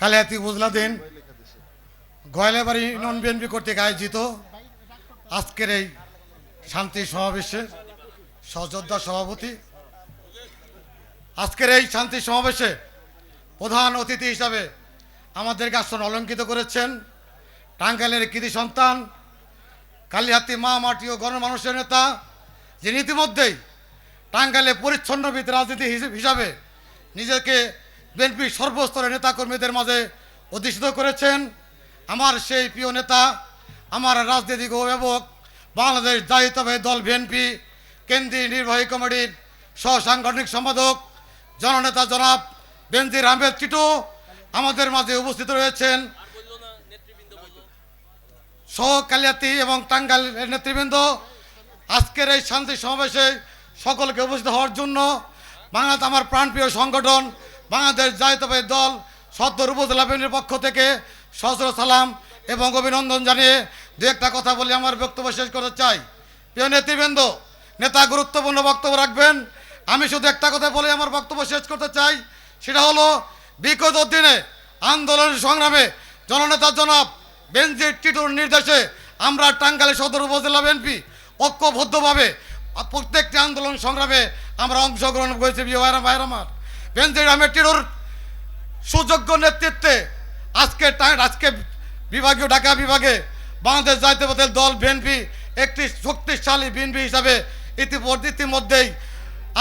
কালিয়াতি বুজলাদিন গয়লাবাড়ি নন BNP কর্তৃক আয়োজিত আজকের এই শান্তি সমাবেশের সহযোদ্ধা সভাপতি। আজকের এই শান্তি সমাবেশে প্রধান অতিথি হিসাবে আমাদেরকে আসন অলঙ্কিত করেছেন টাঙ্গাইলের কৃতি সন্তান, কালিহাতি মা, মাটি ও গণমানুষের নেতা, যিনি ইতিমধ্যেই টাঙ্গাইলে পরিচ্ছন্নবিদ রাজনীতি হিসাবে নিজেকে বিএনপির সর্বস্তরের নেতাকর্মীদের মাঝে অধিষ্ঠিত করেছেন। আমার সেই প্রিয় নেতা, আমার রাজনৈতিক অভিভাবক, বাংলাদেশ জাতীয়তাবাদী দল বিএনপি, কেন্দ্রীয় নির্বাহী কমিটির সহ সাংগঠনিক সম্পাদক, জননেতা জনাব বেনজির আহমেদ টিটু আমাদের মাঝে উপস্থিত রয়েছেন। সহ কালিয়াতি এবং টাঙ্গাইলের নেতৃবৃন্দ, আজকের এই শান্তি সমাবেশে সকলকে উপস্থিত হওয়ার জন্য বাংলাদেশ আমার প্রাণপ্রিয় সংগঠন বাংলাদেশ জাতীয়তাবাদী দল সদর উপজেলা বিএনপির পক্ষ থেকে সহস্র সালাম এবং অভিনন্দন জানিয়ে দু একটা কথা বলে আমার বক্তব্য শেষ করতে চাই। প্রিয় নেতৃবৃন্দ, নেতা গুরুত্বপূর্ণ বক্তব্য রাখবেন। আমি শুধু একটা কথা বলে আমার বক্তব্য শেষ করতে চাই, সেটা হলো, বিগত দিনে আন্দোলন সংগ্রামে জননেতা জনাব বেনজির টিটুর নির্দেশে আমরা টাঙ্গাইল সদর উপজেলা বিএনপি ঐক্যবদ্ধভাবে প্রত্যেকটি আন্দোলন সংগ্রামে আমরা অংশগ্রহণ করেছি। বিয়ে ভাইরা আহমেদ টিটুর সুযোগ্য নেতৃত্বে আজকে আজকে বিভাগীয় ঢাকা বিভাগে বাংলাদেশ জাতীয়তাবাদী দল বিএনপি একটি শক্তিশালী বিএনপি হিসাবে ইতিমধ্যে ইতিমধ্যেই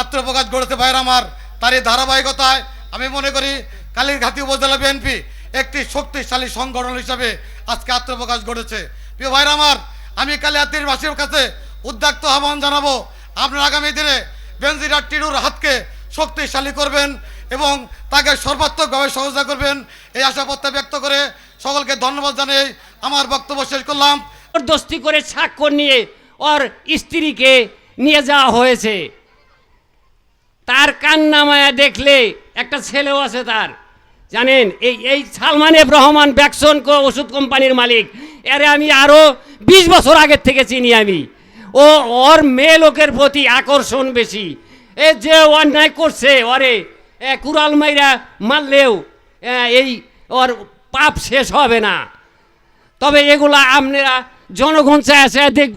আত্মপ্রকাশ গড়েছে ভাইয়ের আমার। তার এই ধারাবাহিকতায় আমি মনে করি কালীরঘাটি উপজেলা বিএনপি একটি শক্তিশালী সংগঠন হিসাবে আজকে আত্মপ্রকাশ ঘটেছে প্রিয় ভাইরা আমার, আমি কালিয়াতির বাসীর কাছে উদ্যাক্ত আহ্বান জানাব। আপনার আগামী দিনে বেনজিরার টিরুর হাতকে শক্তিশালী করবেন এবং তাকে সর্বাত্মকভাবে সহযোগিতা করবেন। এই আশা ব্যক্ত করে সকলকে ধন্যবাদ জানিয়ে আমার বক্তব্য শেষ করলাম। জবরদস্তি করে স্বাক্ষর নিয়ে ওর স্ত্রীকে নিয়ে যাওয়া হয়েছে। তার কান্নামায়া দেখলে একটা ছেলেও আছে তার। জানেন, এই এই সালমান এফ রহমান ব্যাকসন কো- ওষুধ কোম্পানির মালিক। এরে আমি আরও বিশ বছর আগের থেকে চিনি আমি। ও, ওর মেয়ে লোকের প্রতি আকর্ষণ বেশি। এ যে অন্যায় করছে, ওরে কুড়াল মাইরা মারলেও এই ওর পাপ শেষ হবে না। তবে এগুলা আপনারা জনগণ চায় দেখ